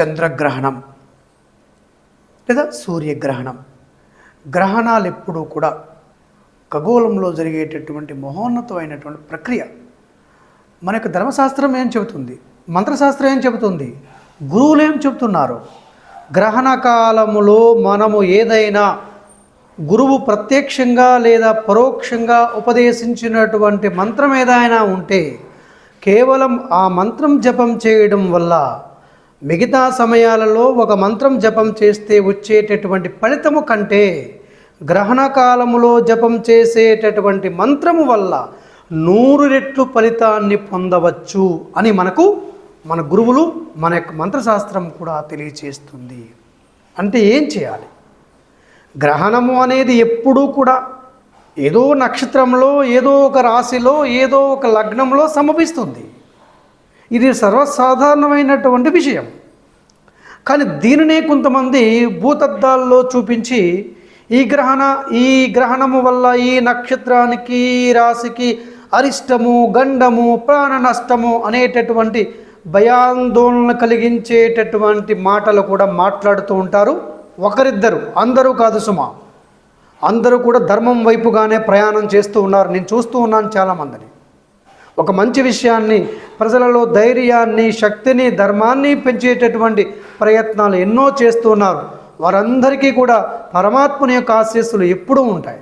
చంద్రగ్రహణం లేదా సూర్యగ్రహణం. గ్రహణాలు ఎప్పుడూ కూడా ఖగోళంలో జరిగేటటువంటి మహోన్నతమైనటువంటి ప్రక్రియ. మనకు ధర్మశాస్త్రం ఏం చెబుతుంది? మంత్రశాస్త్రం ఏం చెబుతుంది? గురువులు ఏం చెబుతున్నారు? గ్రహణ కాలములో మనము ఏదైనా గురువు ప్రత్యక్షంగా లేదా పరోక్షంగా ఉపదేశించినటువంటి మంత్రం ఏదైనా ఉంటే కేవలం ఆ మంత్రం జపం చేయడం వల్ల మిగతా సమయాలలో ఒక మంత్రం జపం చేస్తే వచ్చేటటువంటి ఫలితము కంటే గ్రహణ కాలములో జపం చేసేటటువంటి మంత్రము వల్ల నూరు రెట్లు ఫలితాన్ని పొందవచ్చు అని మనకు మన గురువులు మన యొక్క మంత్రశాస్త్రం కూడా తెలియచేస్తుంది. అంటే ఏం చేయాలి? గ్రహణము అనేది ఎప్పుడూ కూడా ఏదో నక్షత్రంలో ఏదో ఒక రాశిలో ఏదో ఒక లగ్నంలో సమపిస్తుంది. ఇది సర్వసాధారణమైనటువంటి విషయం కానీ దీనినే కొంతమంది భూతద్దాల్లో చూపించి ఈ గ్రహణ ఈ గ్రహణము వల్ల ఈ నక్షత్రానికి రాశికి అరిష్టము గండము ప్రాణ నష్టము అనేటటువంటి భయాందోళన కలిగించేటటువంటి మాటలు కూడా మాట్లాడుతూ ఉంటారు. ఒకరిద్దరు అందరూ కాదు సుమా. అందరూ కూడా ధర్మం వైపుగానే ప్రయాణం చేస్తూ ఉన్నారు. నేను చూస్తూ ఉన్నాను చాలామందిని. ఒక మంచి విషయాన్ని ప్రజలలో ధైర్యాన్ని శక్తిని ధర్మాన్ని పెంచేటటువంటి ప్రయత్నాలు ఎన్నో చేస్తున్నారు వారందరికీ కూడా పరమాత్మని యొక్క ఆశీస్సులు ఎప్పుడూ ఉంటాయి.